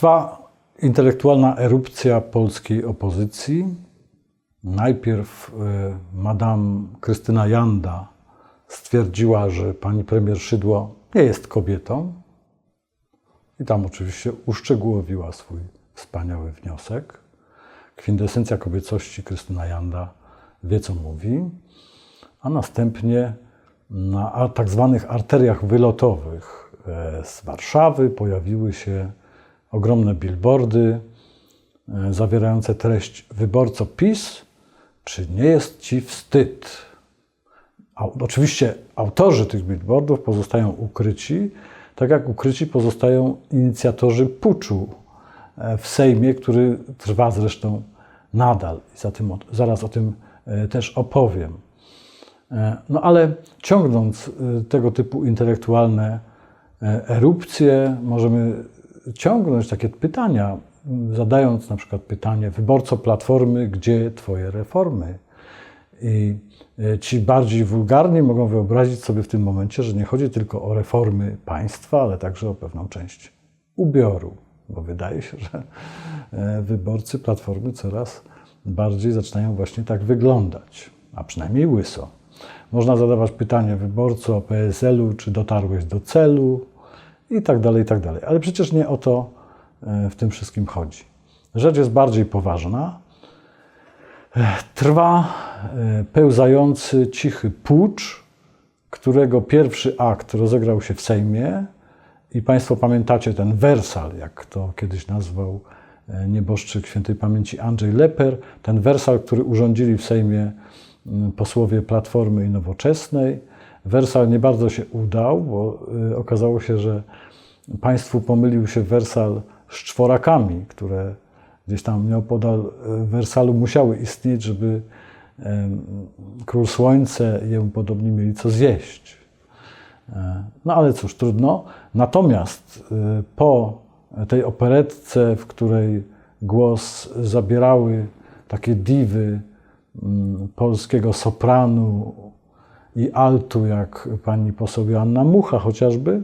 Trwa intelektualna erupcja polskiej opozycji. Najpierw e, madame Krystyna Janda stwierdziła, że pani premier Szydło nie jest kobietą. I tam oczywiście uszczegółowiła swój wspaniały wniosek. Kwintesencja kobiecości Krystyna Janda wie, co mówi. A następnie na tak zwanych arteriach wylotowych e, z Warszawy pojawiły się ogromne billboardy e, zawierające treść wyborco PiS, czy nie jest ci wstyd? Oczywiście autorzy tych billboardów pozostają ukryci, tak jak ukryci pozostają inicjatorzy puczu e, w Sejmie, który trwa zresztą nadal. I za tym, zaraz o tym e, też opowiem. No ale ciągnąc tego typu intelektualne erupcje, możemy ciągnąć takie pytania, zadając na przykład pytanie wyborco Platformy, gdzie Twoje reformy? I e, ci bardziej wulgarni mogą wyobrazić sobie w tym momencie, że nie chodzi tylko o reformy państwa, ale także o pewną część ubioru, bo wydaje się, że e, wyborcy Platformy coraz bardziej zaczynają właśnie tak wyglądać, a przynajmniej łyso. Można zadawać pytanie wyborco PSL-u, czy dotarłeś do celu, i tak dalej, i tak dalej. Ale przecież nie o to e, w tym wszystkim chodzi. Rzecz jest bardziej poważna. E, trwa e, pełzający, cichy pucz, którego pierwszy akt rozegrał się w Sejmie. I Państwo pamiętacie ten wersal, jak to kiedyś nazwał nieboszczyk świętej pamięci Andrzej Leper. Ten wersal, który urządzili w Sejmie posłowie Platformy i Nowoczesnej. Wersal nie bardzo się udał, bo y, okazało się, że państwu pomylił się Wersal z czworakami, które gdzieś tam nieopodal y, Wersalu musiały istnieć, żeby król Słońce i jemu podobni mieli co zjeść. E, no ale cóż, trudno. Natomiast y, po tej operetce, w której głos zabierały takie diwy mm, polskiego sopranu, i altu, jak pani poseł Joanna Mucha chociażby,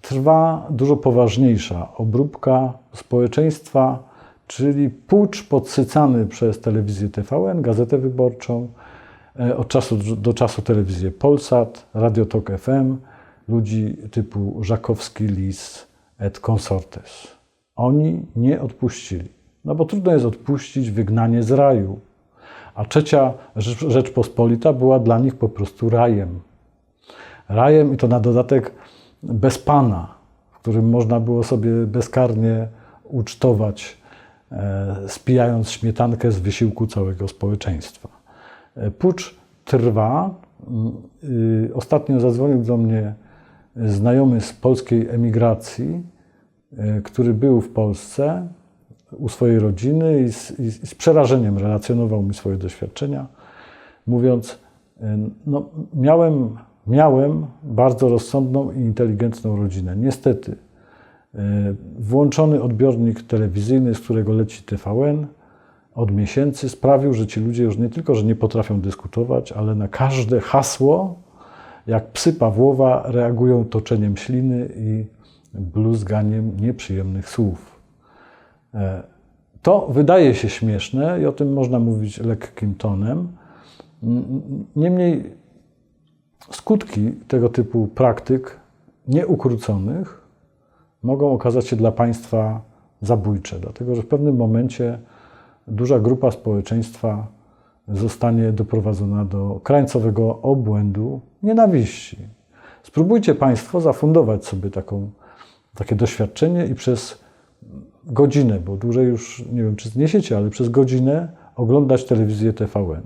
trwa dużo poważniejsza obróbka społeczeństwa, czyli pucz podsycany przez telewizję TVN, Gazetę Wyborczą, e, od czasu do czasu telewizję Polsat, Radio Tok FM, ludzi typu Żakowski, Lis et consortes. Oni nie odpuścili. No bo trudno jest odpuścić wygnanie z raju, a trzecia Rzeczpospolita była dla nich po prostu rajem. Rajem i to na dodatek bez pana, w którym można było sobie bezkarnie ucztować, e, spijając śmietankę z wysiłku całego społeczeństwa. E, pucz trwa. Mm, y, ostatnio zadzwonił do mnie znajomy z polskiej emigracji, e, który był w Polsce u swojej rodziny i z, i z przerażeniem relacjonował mi swoje doświadczenia, mówiąc: no, miałem, miałem bardzo rozsądną i inteligentną rodzinę. Niestety, e, włączony odbiornik telewizyjny, z którego leci TVN, od miesięcy sprawił, że ci ludzie już nie tylko, że nie potrafią dyskutować, ale na każde hasło, jak psy Pawłowa, reagują toczeniem śliny i bluzganiem nieprzyjemnych słów. E, to wydaje się śmieszne i o tym można mówić lekkim tonem. Niemniej skutki tego typu praktyk nieukróconych mogą okazać się dla państwa zabójcze, dlatego że w pewnym momencie duża grupa społeczeństwa zostanie doprowadzona do krańcowego obłędu nienawiści. Spróbujcie Państwo zafundować sobie taką, takie doświadczenie i przez godzinę, bo dłużej już nie wiem, czy zniesiecie, ale przez godzinę oglądać telewizję TVN.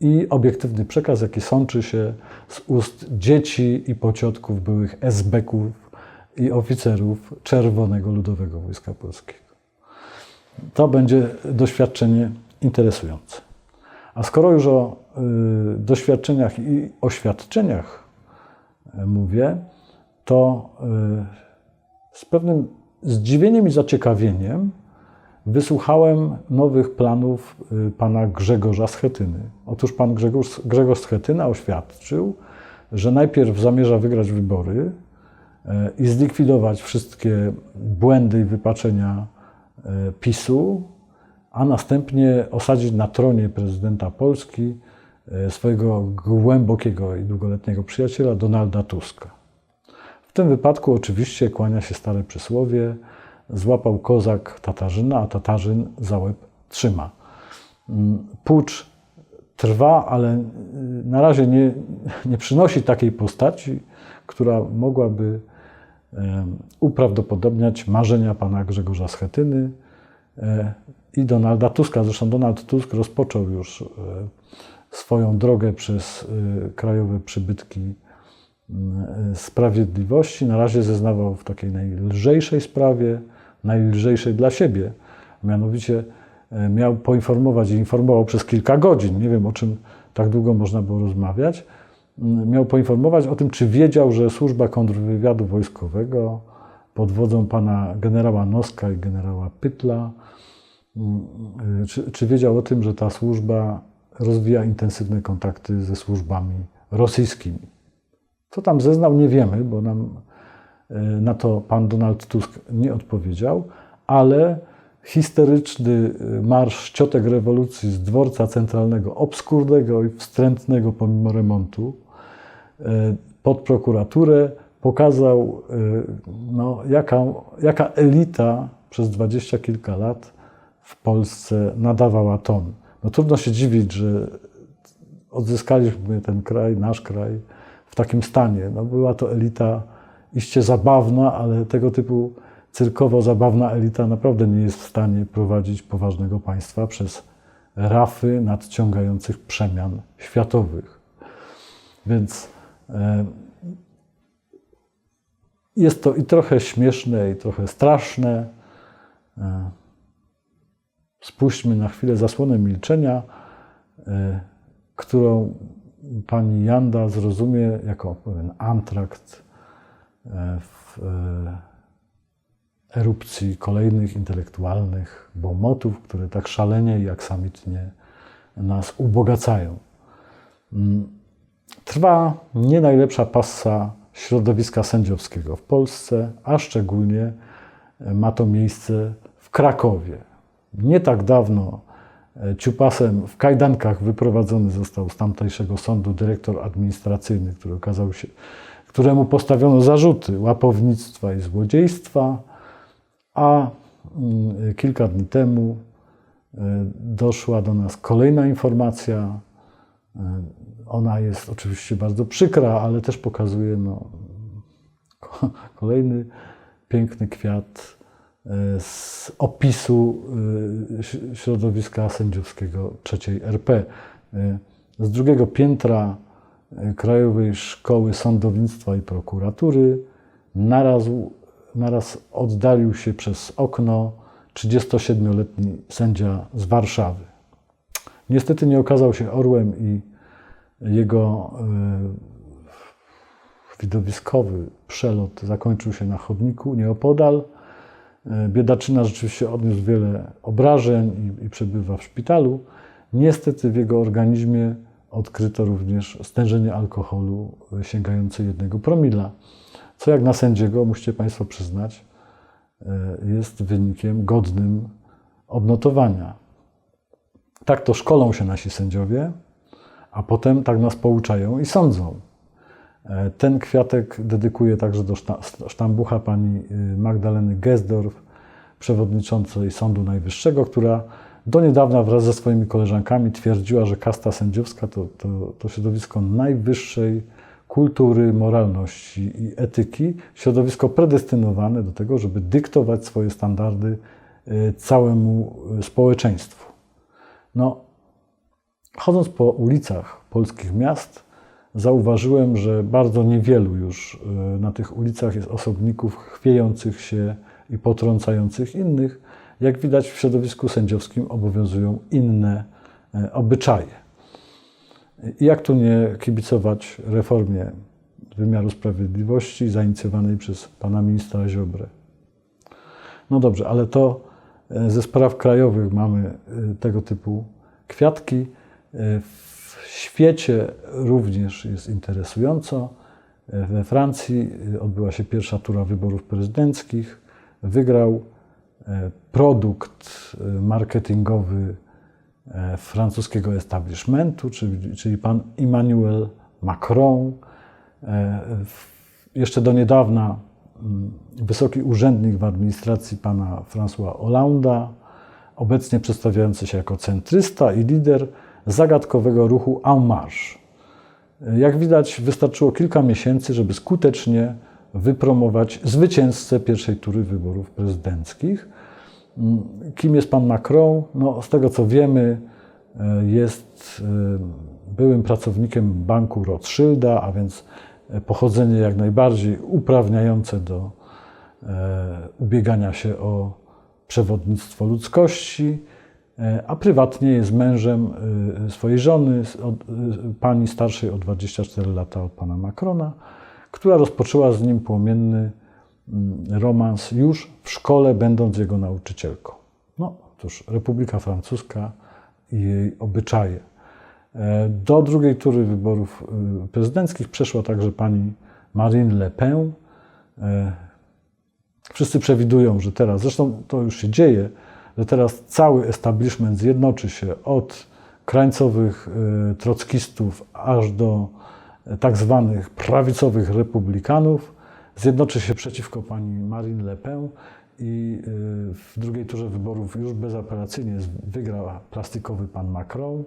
I obiektywny przekaz, jaki sączy się z ust dzieci i pociotków byłych esbeków i oficerów Czerwonego Ludowego Wojska Polskiego. To będzie doświadczenie interesujące. A skoro już o y, doświadczeniach i oświadczeniach y, mówię, to y, z pewnym zdziwieniem i zaciekawieniem wysłuchałem nowych planów y, pana Grzegorza Schetyny. Otóż pan Grzegorz, Grzegorz Schetyna oświadczył, że najpierw zamierza wygrać wybory e, i zlikwidować wszystkie błędy i wypaczenia e, PiSu, a następnie osadzić na tronie prezydenta Polski swojego głębokiego i długoletniego przyjaciela Donalda Tuska. Tym wypadku oczywiście kłania się stare przysłowie: złapał kozak Tatarzyna, a Tatarzyn za łeb trzyma. Mm, Pucz trwa, ale y, na razie nie, nie przynosi takiej postaci, która mogłaby uprawdopodobniać marzenia pana Grzegorza Schetyny e, i Donalda Tuska. Zresztą Donald Tusk rozpoczął już e, swoją drogę przez e, krajowe przybytki sprawiedliwości. Na razie zeznawał w takiej najlżejszej sprawie, najlżejszej dla siebie. Mianowicie e, miał poinformować i informował przez kilka godzin. Nie wiem, o czym tak długo można było rozmawiać. M, Miał poinformować o tym, czy wiedział, że służba kontrwywiadu wojskowego pod wodzą pana generała Noska i generała Pytla, m, e, czy, czy wiedział o tym, że ta służba rozwija intensywne kontakty ze służbami rosyjskimi. Co tam zeznał, nie wiemy, bo nam e, na to pan Donald Tusk nie odpowiedział, ale histeryczny e, marsz ciotek rewolucji z dworca centralnego, obskurnego i wstrętnego pomimo remontu, e, pod prokuraturę pokazał, no, jaka, jaka elita przez dwadzieścia kilka lat w Polsce nadawała ton. No, trudno się dziwić, że odzyskaliśmy ten kraj, nasz kraj, w takim stanie. No, była to elita iście zabawna, ale tego typu cyrkowo-zabawna elita naprawdę nie jest w stanie prowadzić poważnego państwa przez rafy nadciągających przemian światowych. Więc e, jest to i trochę śmieszne, i trochę straszne. E, Spuśćmy na chwilę zasłonę milczenia, e, którą pani Janda zrozumie jako pewien antrakt e, w e, erupcji kolejnych intelektualnych bomotów, które tak szalenie i aksamitnie nas ubogacają. Mm, Trwa nie najlepsza passa środowiska sędziowskiego w Polsce, a szczególnie ma to miejsce w Krakowie. Nie tak dawno ciupasem w kajdankach wyprowadzony został z tamtejszego sądu dyrektor administracyjny, który okazał się, któremu postawiono zarzuty łapownictwa i złodziejstwa, a mm, kilka dni temu e, doszła do nas kolejna informacja. E, Ona jest oczywiście bardzo przykra, ale też pokazuje no, ko- kolejny piękny kwiat z opisu e, środowiska sędziowskiego trzeciej RP. E, Z drugiego piętra e, Krajowej Szkoły Sądownictwa i Prokuratury naraz, naraz oddalił się przez okno 37-letni sędzia z Warszawy. Niestety nie okazał się orłem i jego e, widowiskowy przelot zakończył się na chodniku nieopodal. E, Biedaczyna rzeczywiście odniósł wiele obrażeń i, i przebywa w szpitalu. Niestety w jego organizmie odkryto również stężenie alkoholu sięgające jednego promila, co jak na sędziego, musicie Państwo przyznać, e, jest wynikiem godnym odnotowania. Tak to szkolą się nasi sędziowie, a potem tak nas pouczają i sądzą. Ten kwiatek dedykuję także do szta- sztambucha pani y, Magdaleny Gesdorf, przewodniczącej Sądu Najwyższego, która do niedawna wraz ze swoimi koleżankami twierdziła, że kasta sędziowska to, to, to środowisko najwyższej kultury, moralności i etyki, środowisko predestynowane do tego, żeby dyktować swoje standardy y, całemu y, społeczeństwu. No, chodząc po ulicach polskich miast, zauważyłem, że bardzo niewielu już y, na tych ulicach jest osobników chwiejących się i potrącających innych. Jak widać, w środowisku sędziowskim obowiązują inne e, obyczaje. I jak tu nie kibicować reformie wymiaru sprawiedliwości zainicjowanej przez pana ministra Ziobrę? No dobrze, ale to e, ze spraw krajowych mamy e, tego typu kwiatki. E, świecie również jest interesująco. We Francji odbyła się pierwsza tura wyborów prezydenckich. Wygrał e, produkt e, marketingowy e, francuskiego establishmentu, czyli, czyli pan Emmanuel Macron. Jeszcze do niedawna wysoki urzędnik w administracji pana François Hollande'a, obecnie przedstawiający się jako centrysta i lider zagadkowego ruchu En Marche. Jak widać, wystarczyło kilka miesięcy, żeby skutecznie wypromować zwycięzcę pierwszej tury wyborów prezydenckich. Kim jest pan Macron? No, z tego co wiemy, jest e, byłym pracownikiem banku Rothschilda, a więc pochodzenie jak najbardziej uprawniające do e, ubiegania się o przewodnictwo ludzkości. E, a prywatnie jest mężem e, swojej żony, e, pani starszej o 24 lata od pana Macrona, która rozpoczęła z nim płomienny mm, romans już w szkole, będąc jego nauczycielką. No cóż, Republika Francuska i jej obyczaje. Do drugiej tury wyborów prezydenckich przeszła także pani Marine Le Pen. Wszyscy przewidują, że teraz, zresztą to już się dzieje, że teraz cały establishment zjednoczy się od krańcowych y, trockistów aż do y, tak zwanych prawicowych republikanów, zjednoczy się przeciwko pani Marine Le Pen i y, w drugiej turze wyborów już bezapelacyjnie wygrał plastikowy pan Macron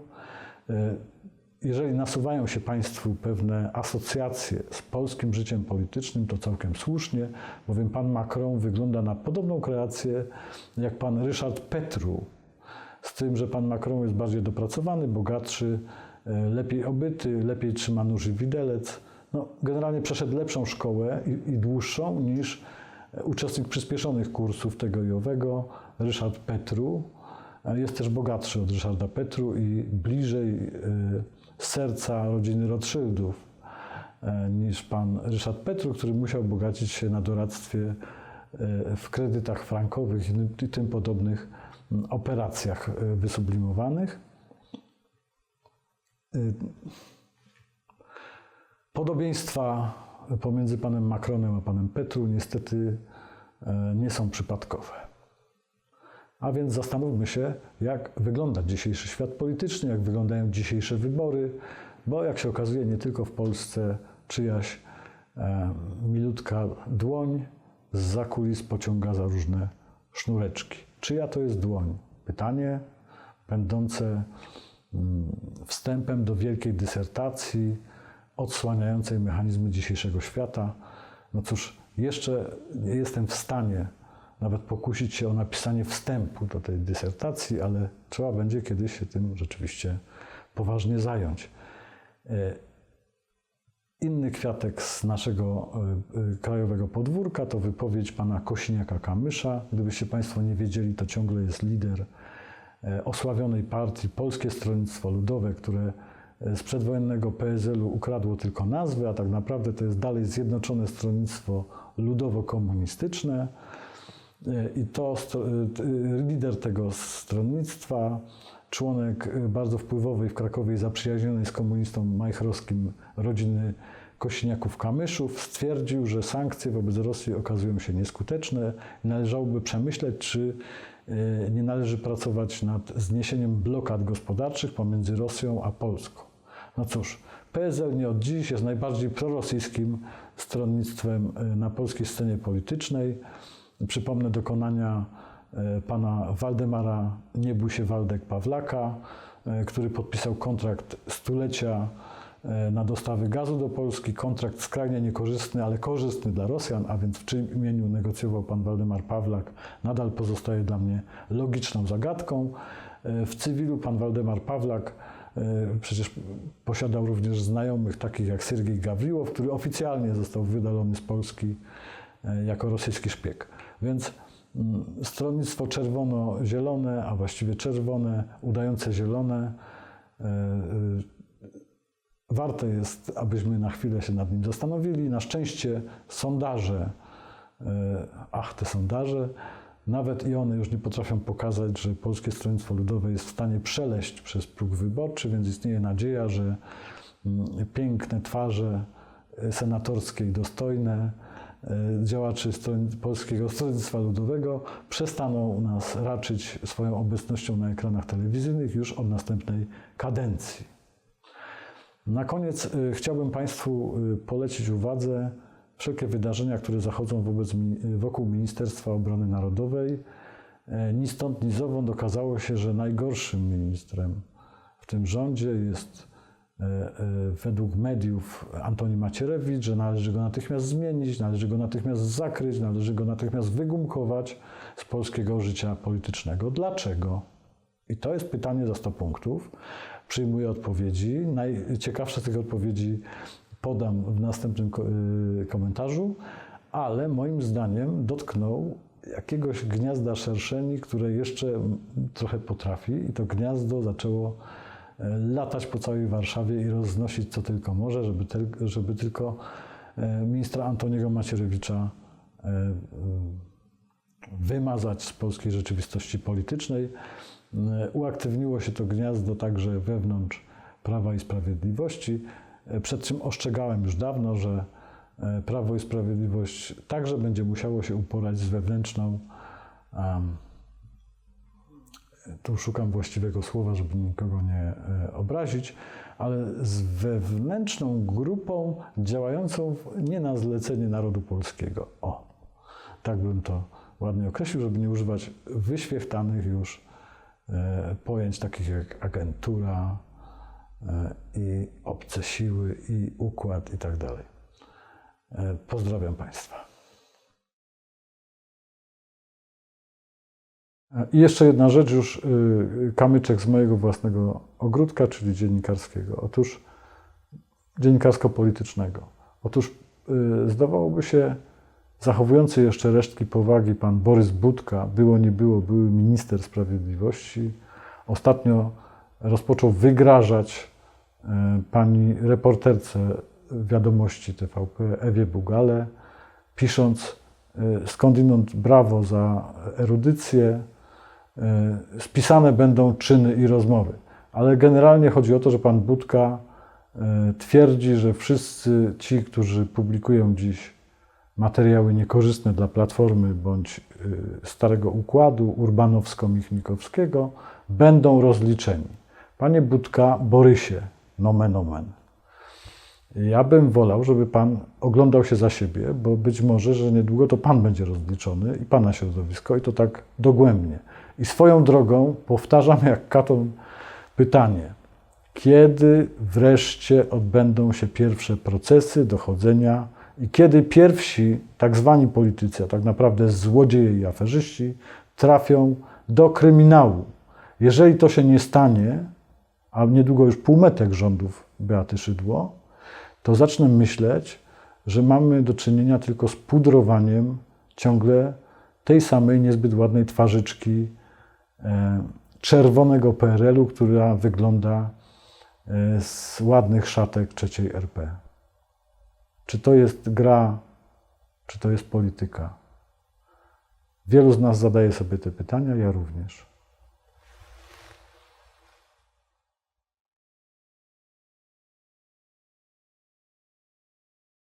jeżeli nasuwają się Państwu pewne asocjacje z polskim życiem politycznym, to całkiem słusznie, bowiem pan Macron wygląda na podobną kreację jak pan Ryszard Petru, z tym, że pan Macron jest bardziej dopracowany, bogatszy, e, lepiej obyty, lepiej trzyma nóż i widelec. No, generalnie przeszedł lepszą szkołę i, i dłuższą niż uczestnik przyspieszonych kursów tego i owego, Ryszard Petru. E, jest też bogatszy od Ryszarda Petru i bliżej yy, serca rodziny Rothschildów e, niż pan Ryszard Petru, który musiał bogacić się na doradztwie e, w kredytach frankowych i tym podobnych operacjach e, wysublimowanych. Podobieństwa pomiędzy panem Macronem a panem Petru niestety nie są przypadkowe. A więc zastanówmy się, jak wygląda dzisiejszy świat polityczny, jak wyglądają dzisiejsze wybory, bo jak się okazuje, nie tylko w Polsce czyjaś e, milutka dłoń z zakulis pociąga za różne sznureczki. Czyja to jest dłoń? Pytanie będące mm, wstępem do wielkiej dysertacji odsłaniającej mechanizmy dzisiejszego świata. No cóż, jeszcze nie jestem w stanie nawet pokusić się o napisanie wstępu do tej dysertacji, ale trzeba będzie kiedyś się tym rzeczywiście poważnie zająć. E, inny kwiatek z naszego e, e, krajowego podwórka to wypowiedź pana Kosiniaka-Kamysza. Gdybyście Państwo nie wiedzieli, to ciągle jest lider osławionej partii Polskie Stronnictwo Ludowe, które z przedwojennego PSL-u ukradło tylko nazwę, a tak naprawdę to jest dalej Zjednoczone Stronnictwo Ludowo-Komunistyczne. E, I to e, lider tego stronnictwa, członek e, bardzo wpływowej w Krakowie zaprzyjaźnionej z komunistą majchrowskim rodziny Kosiniaków-Kamyszów, stwierdził, że sankcje wobec Rosji okazują się nieskuteczne. Należałoby przemyśleć, czy nie należy pracować nad zniesieniem blokad gospodarczych pomiędzy Rosją a Polską. No cóż, PSL nie od dziś jest najbardziej prorosyjskim stronnictwem na polskiej scenie politycznej. Przypomnę dokonania e, pana Waldemara Nie bój się Waldek Pawlaka, e, który podpisał kontrakt stulecia e, na dostawy gazu do Polski. Kontrakt skrajnie niekorzystny, ale korzystny dla Rosjan, a więc w czym imieniu negocjował pan Waldemar Pawlak, nadal pozostaje dla mnie logiczną zagadką. W cywilu pan Waldemar Pawlak przecież posiadał również znajomych takich jak Sergiej Gawriłow, który oficjalnie został wydalony z Polski jako rosyjski szpieg. Więc mm, stronnictwo czerwono-zielone, a właściwie czerwone, udające zielone. E, e, warto jest, abyśmy na chwilę się nad nim zastanowili. Na szczęście sondaże, e, ach, te sondaże, nawet i one już nie potrafią pokazać, że Polskie Stronnictwo Ludowe jest w stanie przeleść przez próg wyborczy, więc istnieje nadzieja, że mm, piękne twarze e, senatorskiej dostojne, działaczy stron- Polskiego Stronnictwa Ludowego przestaną nas raczyć swoją obecnością na ekranach telewizyjnych już od następnej kadencji. Na koniec y, chciałbym Państwu y, polecić uwadze wszelkie wydarzenia, które zachodzą wobec, wokół Ministerstwa Obrony Narodowej. E, Ni stąd, ni zowąd okazało się, że najgorszym ministrem w tym rządzie jest e, e, według mediów Antoni Macierewicz, że należy go natychmiast zmienić, należy go natychmiast zakryć, należy go natychmiast wygumkować z polskiego życia politycznego. Dlaczego? I to jest pytanie za 100 punktów. Przyjmuję odpowiedzi. Najciekawsze z tych odpowiedzi podam w następnym y, komentarzu, ale moim zdaniem dotknął jakiegoś gniazda szerszeni, które jeszcze trochę potrafi i to gniazdo zaczęło e, latać po całej Warszawie i roznosić co tylko może, żeby, żeby tylko e, ministra Antoniego Macierewicza e, y, wymazać z polskiej rzeczywistości politycznej. E, Uaktywniło się to gniazdo także wewnątrz Prawa i Sprawiedliwości, e, przed czym ostrzegałem już dawno, że e, Prawo i Sprawiedliwość także będzie musiało się uporać z wewnętrzną, em, tu szukam właściwego słowa, żeby nikogo nie e, obrazić, ale z wewnętrzną grupą działającą nie na zlecenie narodu polskiego. O, tak bym to ładnie określił, żeby nie używać wyświechtanych już e, pojęć takich jak agentura e, i obce siły i układ i tak dalej. Pozdrawiam Państwa. I jeszcze jedna rzecz, już y, kamyczek z mojego własnego ogródka, czyli dziennikarskiego. Otóż dziennikarsko-politycznego. Otóż y, zdawałoby się, zachowujący jeszcze resztki powagi pan Borys Budka, było nie było, były minister sprawiedliwości, ostatnio rozpoczął wygrażać y, pani reporterce wiadomości TVP Ewie Bugale, pisząc skądinąd brawo za erudycję, spisane będą czyny i rozmowy. Ale generalnie chodzi o to, że pan Budka y, twierdzi, że wszyscy ci, którzy publikują dziś materiały niekorzystne dla Platformy bądź y, Starego Układu urbanowsko-michnikowskiego, będą rozliczeni. Panie Budka, Borysie, nomen omen. Ja bym wolał, żeby Pan oglądał się za siebie, bo być może, że niedługo to Pan będzie rozliczony i Pana środowisko i to tak dogłębnie. I swoją drogą powtarzam jak katon pytanie. Kiedy wreszcie odbędą się pierwsze procesy, dochodzenia i kiedy pierwsi tak zwani politycy, a tak naprawdę złodzieje i aferzyści trafią do kryminału? Jeżeli to się nie stanie, a niedługo już półmetek rządów Beaty Szydło, to zacznę myśleć, że mamy do czynienia tylko z pudrowaniem ciągle tej samej niezbyt ładnej twarzyczki e, czerwonego PRL-u, która wygląda e, z ładnych szatek trzeciej RP. Czy to jest gra, czy to jest polityka? Wielu z nas zadaje sobie te pytania, ja również.